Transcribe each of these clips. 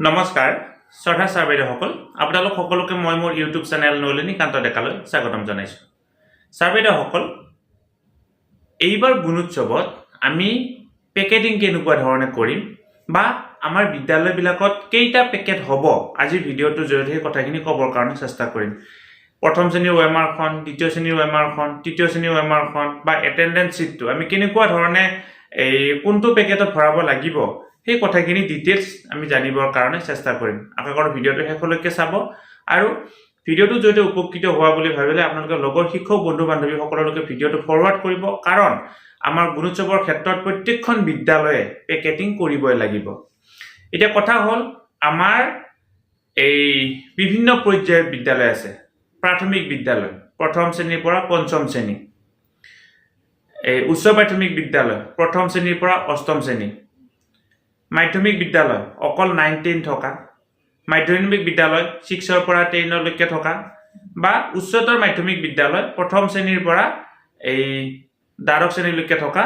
নমস্কাৰ শ্ৰদ্ধা ছাৰ বাইদেউসকল আপোনালোক সকলোকে মই মোৰ ইউটিউব চেনেল নলিনী কান্ত ডেকালৈ স্বাগতম জনাইছোঁ। ছাৰ বাইদেউসকল এইবাৰ গুণোৎসৱত আমি পেকেটিং কেনেকুৱা ধৰণে কৰিম বা আমাৰ বিদ্যালয়বিলাকত কেইটা পেকেট হ'ব আজিৰ ভিডিঅ'টোৰ জৰিয়তে সেই কথাখিনি ক'বৰ কাৰণে চেষ্টা কৰিম। প্ৰথম শ্ৰেণীৰ ৱেমাৰখন দ্বিতীয় শ্ৰেণীৰ ৱেমাৰখন তৃতীয় শ্ৰেণীৰ ৱেমাৰখন বা এটেণ্ডেঞ্চ শ্বীটটো আমি কেনেকুৱা ধৰণে এই কোনটো পেকেটত ভৰাব লাগিব সেই কথাখিনি ডিটেইলছ আমি জানিবৰ কাৰণে চেষ্টা কৰিম। আশা কৰোঁ ভিডিঅ'টো শেষলৈকে চাব। আৰু ভিডিঅ'টোৰ জৰিয়তে উপকৃত হোৱা বুলি ভাবিলে আপোনালোকে লগৰ, শিক্ষক বন্ধু বান্ধৱীসকললৈকে ভিডিঅ'টো ফৰৱাৰ্ড কৰিব। কাৰণ আমাৰ গুণোৎসৱৰ ক্ষেত্ৰত প্ৰত্যেকখন বিদ্যালয়ে পেকেটিং কৰিবই লাগিব। এতিয়া কথা হ'ল, আমাৰ এই বিভিন্ন পৰ্যায়ৰ বিদ্যালয় আছে। প্ৰাথমিক বিদ্যালয়, প্ৰথম শ্ৰেণীৰ পৰা পঞ্চম শ্ৰেণী। এই উচ্চ প্ৰাথমিক বিদ্যালয়, প্ৰথম শ্ৰেণীৰ পৰা অষ্টম শ্ৰেণী। মাধ্যমিক বিদ্যালয়, অকল নাইন টেন থকা। মাধ্যমিক বিদ্যালয় ছিক্সৰ পৰা টেনলৈকে থকা। বা উচ্চতৰ মাধ্যমিক বিদ্যালয়, প্ৰথম শ্ৰেণীৰ পৰা এই দ্বাদশ শ্ৰেণীলৈকে থকা।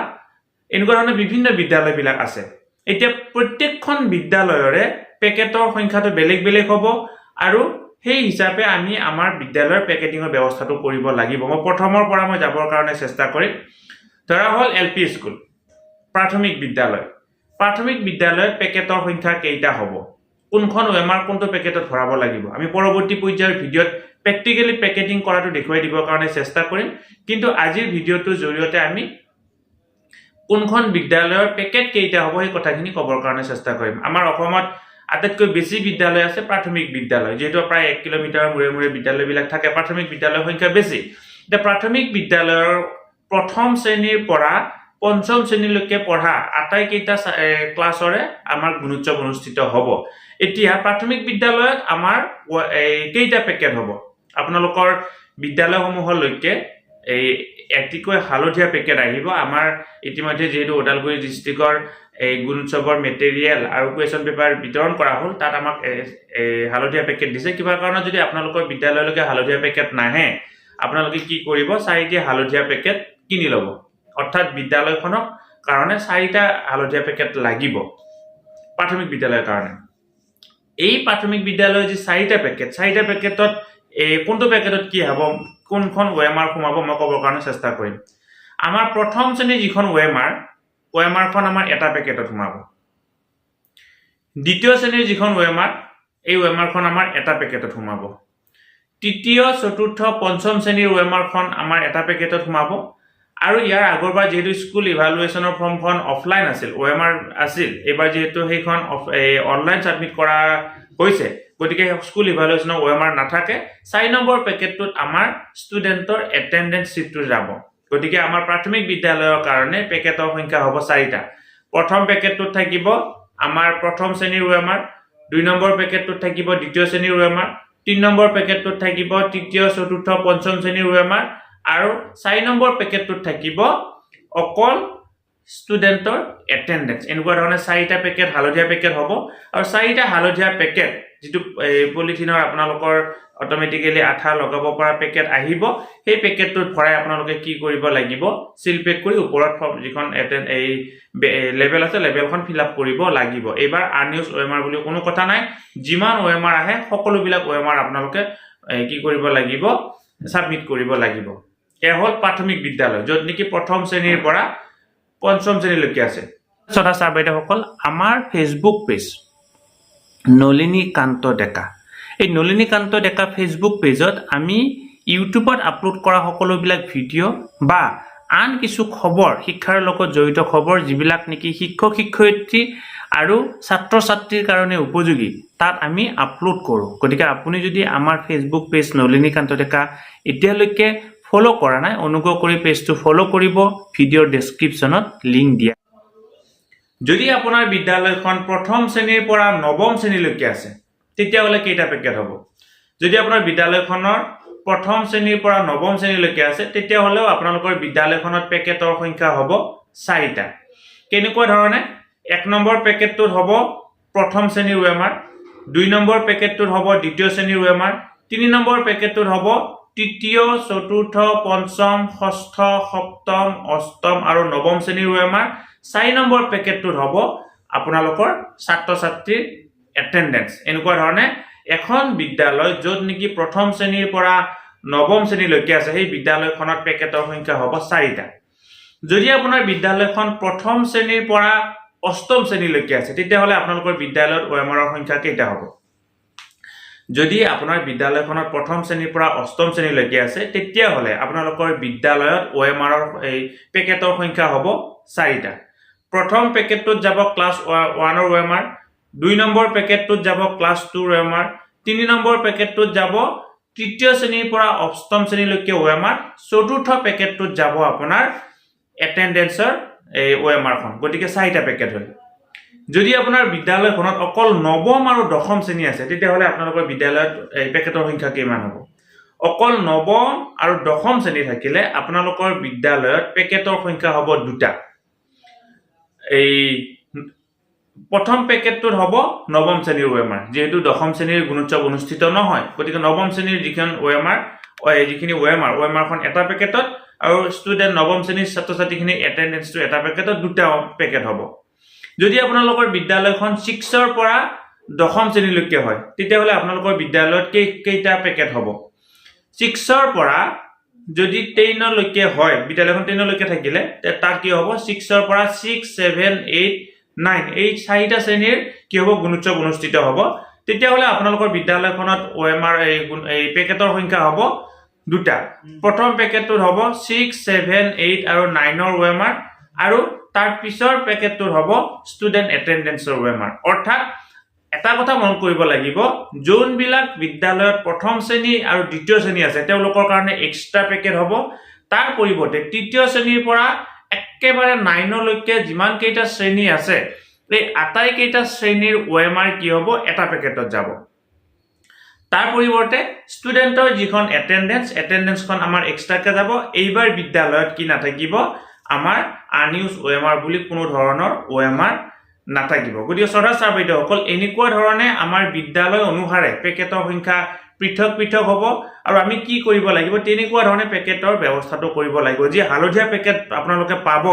এনেকুৱা ধৰণৰ বিভিন্ন বিদ্যালয়বিলাক আছে। এতিয়া প্ৰত্যেকখন বিদ্যালয়ৰে পেকেটৰ সংখ্যাটো বেলেগ বেলেগ হ'ব আৰু সেই হিচাপে আমি আমাৰ বিদ্যালয়ৰ পেকেটিঙৰ ব্যৱস্থাটো কৰিব লাগিব। মই প্ৰথমৰ পৰা মই যাবৰ কাৰণে চেষ্টা কৰিম। ধৰা হ'ল এল পি স্কুল, প্ৰাথমিক বিদ্যালয়। প্ৰাথমিক বিদ্যালয়ত পেকেটৰ সংখ্যা কেইটা হ'ব? কোনখন ৱেমাৰ কোনটো পেকেটত ভৰাব লাগিব? আমি পৰৱৰ্তী পৰ্যায়ৰ ভিডিঅ'ত প্ৰেক্টিকেলি পেকেটিং কৰাটো দেখুৱাই দিবৰ কাৰণে চেষ্টা কৰিম। কিন্তু আজিৰ ভিডিঅ'টোৰ জৰিয়তে আমি কোনখন বিদ্যালয়ৰ পেকেট কেইটা হ'ব সেই কথাখিনি ক'বৰ কাৰণে চেষ্টা কৰিম। আমাৰ অসমত আটাইতকৈ বেছি বিদ্যালয় আছে প্ৰাথমিক বিদ্যালয়। যিহেতু প্ৰায় এক কিলোমিটাৰৰ মূৰে মূৰে বিদ্যালয়বিলাক থাকে, প্ৰাথমিক বিদ্যালয়ৰ সংখ্যা বেছি। এতিয়া প্ৰাথমিক বিদ্যালয়ৰ প্ৰথম শ্ৰেণীৰ পৰা পঞ্চম শ্ৰেণীলৈকে পঢ়া আটাইকেইটা ক্লাছৰে আমাৰ গুণোৎসৱ অনুষ্ঠিত হ'ব। এতিয়া প্ৰাথমিক বিদ্যালয়ত আমাৰ এই কেইটা পেকেট হ'ব? আপোনালোকৰ বিদ্যালয়সমূহলৈকে এই এটিকৈ হালধীয়া পেকেট আহিব। আমাৰ ইতিমধ্যে যিহেতু ওদালগুৰি ডিষ্ট্ৰিক্টৰ এই গুণোৎসৱৰ মেটেৰিয়েল আৰু কুৱেশ্যন পেপাৰ বিতৰণ কৰা হ'ল তাত আমাক হালধীয়া পেকেট দিছে। কিবা কাৰণত যদি আপোনালোকৰ বিদ্যালয়লৈকে হালধীয়া পেকেট নাহে আপোনালোকে কি কৰিব? চাৰিটা হালধীয়া পেকেট কিনি ল'ব। অৰ্থাৎ বিদ্যালয়খনক কাৰণে চাৰিটা হালধীয়া পেকেট লাগিব প্ৰাথমিক বিদ্যালয়ৰ কাৰণে। এই প্ৰাথমিক বিদ্যালয়ৰ যি চাৰিটা পেকেট চাৰিটা পেকেটত এই কোনটো পেকেটত কি হ'ব কোনখন ৱেমাৰ সোমাব মই ক'বৰ কাৰণে চেষ্টা কৰিম। আমাৰ প্ৰথম শ্ৰেণীৰ যিখন ৱেমাৰ ৱেমাৰখন আমাৰ এটা পেকেটত সোমাব। দ্বিতীয় শ্ৰেণীৰ যিখন ৱেমাৰ এই ৱেমাৰখন আমাৰ এটা পেকেটত সোমাব। তৃতীয় চতুৰ্থ পঞ্চম শ্ৰেণীৰ ৱেমাৰখন আমাৰ এটা পেকেটত সোমাব। আৰু ইয়াৰ আগৰবাৰ যিহেতু স্কুল ইভালুৱেশ্যনৰ ফৰ্মখন অফলাইন আছিল অ' এম আৰ আছিল এইবাৰ যিহেতু সেইখন অনলাইন ছাবমিট কৰা হৈছে গতিকে স্কুল ইভালুৱেশ্যনৰ অ' এম আৰ নাথাকে। চাৰি নম্বৰ পেকেটটোত আমাৰ ষ্টুডেণ্টৰ এটেণ্ডেঞ্চ শ্বীটটো যাব। গতিকে আমাৰ প্ৰাথমিক বিদ্যালয়ৰ কাৰণে পেকেটৰ সংখ্যা হ'ব চাৰিটা। প্ৰথম পেকেটটোত থাকিব আমাৰ প্ৰথম শ্ৰেণীৰ অ' এম আৰ দুই নম্বৰ পেকেটটোত থাকিব দ্বিতীয় শ্ৰেণীৰ অ' এম আৰ তিনি নম্বৰ পেকেটটোত থাকিব তৃতীয় চতুৰ্থ পঞ্চম শ্ৰেণীৰ অ' এম আৰ আৰু চাৰি নম্বৰ পেকেটটোত থাকিব অকল ষ্টুডেণ্টৰ এটেণ্ডেঞ্চ এনেকুৱা ধৰণে চাৰিটা পেকেট হালধীয়া পেকেট হ'ব। আৰু চাৰিটা হালধীয়া পেকেট যিটো পলিথিনৰ আপোনালোকৰ অট'মেটিকেলি আঠা লগাব পৰা পেকেট আহিব। সেই পেকেটটোত ভৰাই আপোনালোকে কি কৰিব লাগিব? চিল পেক কৰি ওপৰত যিখন এটেন এই লেবেল আছে লেবেলখন ফিল আপ কৰিব লাগিব। এইবাৰ আনইউজ অ' এম আৰ বুলি কোনো কথা নাই। যিমান অ' এম আৰ আহে সকলোবিলাক অ' এম আৰ আপোনালোকে কি কৰিব লাগিব? ছাবমিট কৰিব লাগিব। হ'ল প্ৰাথমিক বিদ্যালয় য'ত নেকি প্ৰথম শ্ৰেণীৰ পৰা পঞ্চম শ্ৰেণীলৈকে আছে। শ্ৰদ্ধা ছাৰ বাইদেউসকল আমাৰ ফেচবুক পেজ নলিনী কান্ত ডেকা। এই নলিনী কান্ত ডেকা ফেচবুক পেজত আমি ইউটিউবত আপলোড কৰা সকলোবিলাক ভিডিঅ' বা আন কিছু খবৰ শিক্ষাৰ লগত জড়িত খবৰ যিবিলাক নেকি শিক্ষক শিক্ষয়িত্ৰী আৰু ছাত্ৰ ছাত্ৰীৰ কাৰণে উপযোগী তাত আমি আপলোড কৰোঁ। গতিকে আপুনি যদি আমাৰ ফেচবুক পেজ নলিনী কান্ত ডেকা এতিয়ালৈকে ফ'ল' কৰা নাই অনুগ্ৰহ কৰি পেজটো ফ'ল' কৰিব ভিডিঅ'ৰ ডেছক্ৰিপশ্যনত লিংক দিয়া। যদি আপোনাৰ বিদ্যালয়খন প্ৰথম শ্ৰেণীৰ পৰা নৱম শ্ৰেণীলৈকে আছে তেতিয়াহ'লে কেইটা পেকেট হ'ব? যদি আপোনাৰ বিদ্যালয়খনৰ প্ৰথম শ্ৰেণীৰ পৰা নৱম শ্ৰেণীলৈকে আছে তেতিয়াহ'লেও আপোনালোকৰ বিদ্যালয়খনত পেকেটৰ সংখ্যা হ'ব চাৰিটা। কেনেকুৱা ধৰণে? এক নম্বৰ পেকেটটোত হ'ব প্ৰথম শ্ৰেণীৰ ৱেমাৰ দুই নম্বৰ পেকেটটোত হ'ব দ্বিতীয় শ্ৰেণীৰ ৱেমাৰ তিনি নম্বৰ পেকেটটোত হ'ব তৃতীয়, চতুৰ্থ, পঞ্চম, ষষ্ঠ, সপ্তম, অষ্টম আৰু নৱম শ্ৰেণীৰ ৱেমাৰ চাৰি নম্বৰ পেকেটটোত হ'ব আপোনালোকৰ ছাত্ৰ ছাত্ৰীৰ এটেণ্ডেঞ্চ এনেকুৱা ধৰণে এখন বিদ্যালয় য'ত নেকি প্ৰথম শ্ৰেণীৰ পৰা নৱম শ্ৰেণীলৈকে আছে, সেই বিদ্যালয়খনত পেকেটৰ সংখ্যা হ'ব চাৰিটা। যদি আপোনাৰ বিদ্যালয়খন প্ৰথম শ্ৰেণীৰ পৰা অষ্টম শ্ৰেণীলৈকে আছে, তেতিয়াহ'লে আপোনালোকৰ বিদ্যালয়ত আৰৰ সংখ্যা কেইটা হ'ব? যদি আপোনাৰ বিদ্যালয়খনত প্ৰথম শ্ৰেণীৰ পৰা অষ্টম শ্ৰেণীলৈকে আছে, তেতিয়াহ'লে আপোনালোকৰ বিদ্যালয়ত অ' এম আৰৰ এই পেকেটৰ সংখ্যা হ'ব চাৰিটা। প্ৰথম পেকেটটোত যাব ক্লাছ ওৱানৰ অ' এম আৰ দুই নম্বৰ পেকেটটোত যাব class tour O' M R তিনি নম্বৰ পেকেটটোত যাব তৃতীয় শ্ৰেণীৰ পৰা অষ্টম শ্ৰেণীলৈকে অ' এম আৰ চতুৰ্থ পেকেটটোত যাব আপোনাৰ এটেণ্ডেঞ্চৰ এই অ' এম আৰখন গতিকে চাৰিটা পেকেট হ'ল। যদি আপোনাৰ বিদ্যালয়খনত অকল নৱম আৰু দশম শ্ৰেণী আছে তেতিয়াহ'লে আপোনালোকৰ বিদ্যালয়ত পেকেটৰ সংখ্যা কিমান হ'ব? অকল নৱম আৰু দশম শ্ৰেণী থাকিলে আপোনালোকৰ বিদ্যালয়ত পেকেটৰ সংখ্যা হ'ব দুটা। এই প্ৰথম পেকেটটোত হ'ব নৱম শ্ৰেণীৰ আৰ যিহেতু দশম শ্ৰেণীৰ গুণোৎসৱ অনুষ্ঠিত নহয়। গতিকে নৱম শ্ৰেণীৰ যিখন আৰ যিখিনি এম আৰখন এটা পেকেটত আৰু ষ্টুডেণ্ট নৱম শ্ৰেণীৰ ছাত্ৰ ছাত্ৰীখিনিৰ এটেণ্ডেঞ্চটো এটা পেকেটত দুটা পেকেট হ'ব। যদি আপোনালোকৰ বিদ্যালয়খন ছিক্সৰ পৰা দশম শ্ৰেণীলৈকে হয় তেতিয়াহ'লে আপোনালোকৰ বিদ্যালয়ত কেই কেইটা পেকেট হ'ব? ছিক্সৰ পৰা যদি টেইনলৈকে হয় বিদ্যালয়খন টেইনলৈকে থাকিলে তাত কি হ'ব? ছিক্সৰ পৰা ছিক্স ছেভেন এইট নাইন এই চাৰিটা শ্ৰেণীৰ কি হ'ব? গুণোৎসৱ অনুষ্ঠিত হ'ব। তেতিয়াহ'লে আপোনালোকৰ বিদ্যালয়খনত অ' এম আৰ এই এই পেকেটৰ সংখ্যা হ'ব দুটা। প্ৰথম পেকেটটোত হ'ব ছিক্স ছেভেন এইট আৰু নাইনৰ অ' এম আৰ আৰু তাৰ পিছৰ পেকেটটোত হ'ব ষ্টুডেণ্ট এটেণ্ডেঞ্চৰ আৰ অৰ্থাৎ এটা কথা মন কৰিব লাগিব, যোনবিলাক বিদ্যালয়ত প্ৰথম শ্ৰেণী আৰু দ্বিতীয় শ্ৰেণী আছে, তেওঁলোকৰ কাৰণে এক্সট্ৰা পেকেট হ'ব। তাৰ পৰিৱৰ্তে তৃতীয় শ্ৰেণীৰ পৰা একেবাৰে নাইনলৈকে যিমান কেইটা শ্ৰেণী আছে, এই আটাইকেইটা শ্ৰেণীৰ আৰ কি হ'ব? এটা পেকেটত যাব। তাৰ পৰিৱৰ্তে ষ্টুডেণ্টৰ যিখন এটেণ্ডেঞ্চ এটেণ্ডেঞ্চখন আমাৰ এক্সট্ৰাকৈ যাব। এইবাৰ বিদ্যালয়ত কি নাথাকিব? আমাৰ আনইউজ অ' এম আৰ বুলি কোনো ধৰণৰ অ' এম আৰ নাথাকিব। গতিকে শ্ৰদ্ধা ছাৰ বাইদেউসকল, এনেকুৱা ধৰণে আমাৰ বিদ্যালয় অনুসাৰে পেকেটৰ সংখ্যা পৃথক পৃথক হ'ব আৰু আমি কি কৰিব লাগিব, তেনেকুৱা ধৰণে পেকেটৰ ব্যৱস্থাটো কৰিব লাগিব। যি হালধীয়া পেকেট আপোনালোকে পাব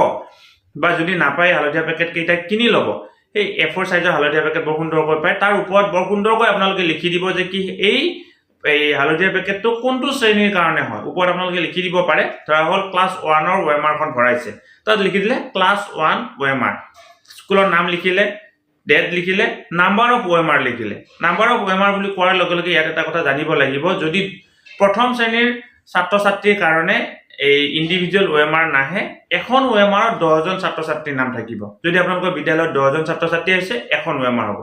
বা যদি নাপায়, হালধীয়া পেকেট কেইটা কিনি ল'ব। সেই এ ফ'ৰ চাইজৰ হালধীয়া পেকেট বৰ সুন্দৰকৈ পায়। তাৰ ওপৰত বৰ সুন্দৰকৈ আপোনালোকে লিখি দিব যে কি এই এই হালধীয়া পেকেটটো কোনটো শ্ৰেণীৰ কাৰণে হয়? ওপৰত আপোনালোকে লিখি দিব পাৰে। ধৰা হ'ল ক্লাছ ওৱানৰ আৰখন ভৰাইছে। তাত লিখি দিলে ক্লাছ ওৱান আৰ স্কুলৰ নাম লিখিলে ডেট লিখিলে নাম্বাৰ অফ আৰ লিখিলে। নাম্বাৰ অফ আৰ বুলি কোৱাৰ লগে লগে ইয়াত এটা কথা জানিব লাগিব। যদি প্ৰথম শ্ৰেণীৰ ছাত্ৰ ছাত্ৰীৰ কাৰণে এই ইণ্ডিভিজুৱেল আৰ নাহে, এখন আৰত দহজন ছাত্ৰ ছাত্ৰীৰ নাম থাকিব। যদি আপোনালোকৰ বিদ্যালয়ত দহজন ছাত্ৰ ছাত্ৰী আছে এখন আৰ হ'ব।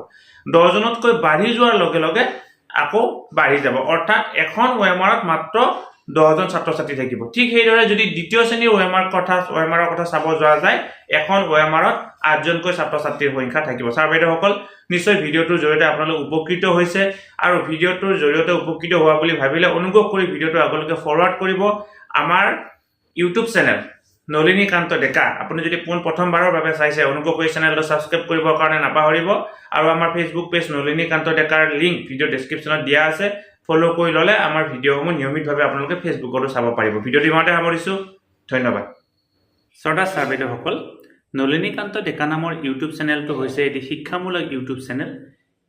দহজনতকৈ বাঢ়ি যোৱাৰ লগে লগে আকৌ বাঢ়ি যাব। অৰ্থাৎ এখন আৰত মাত্ৰ দহজন ছাত্ৰ ছাত্ৰী থাকিব। ঠিক সেইদৰে যদি দ্বিতীয় শ্ৰেণীৰ অ' কথা আৰৰ কথা চাব যোৱা যায়, এখন আৰত আঠজনকৈ ছাত্ৰ ছাত্ৰীৰ সংখ্যা থাকিব। ছাৰ বাইদেউসকল, নিশ্চয় ভিডিঅ'টোৰ জৰিয়তে আপোনালোক উপকৃত হৈছে আৰু ভিডিঅ'টোৰ জৰিয়তে উপকৃত হোৱা বুলি ভাবিলে অনুগ্ৰহ কৰি ভিডিঅ'টো আগলৈকে ফৰৱাৰ্ড কৰিব। আমাৰ ইউটিউব চেনেল নলিনীকান্ত ডেকা। আপুনি যদি পোন প্ৰথমবাৰৰ বাবে চাইছে, অনুগ্ৰহ কৰি চেনেলটো ছাবস্ক্ৰাইব কৰিবৰ কাৰণে নাপাহৰিব। আৰু আমাৰ ফেচবুক পেজ নলিনীকান্ত ডেকাৰ লিংক ভিডিঅ' ডেছক্ৰিপশ্যনত দিয়া আছে। ফ'ল' কৰি ল'লে আমাৰ ভিডিঅ'সমূহ নিয়মিতভাৱে আপোনালোকে ফেচবুকতো চাব পাৰিব। ভিডিঅ'টো ইমানতে সামৰিছোঁ। ধন্যবাদ। শ্ৰদ্ধা ছাৰ বাইদেউসকল নলিনীকান্ত ডেকা নামৰ ইউটিউব চেনেলটো হৈছে এটি শিক্ষামূলক ইউটিউব চেনেল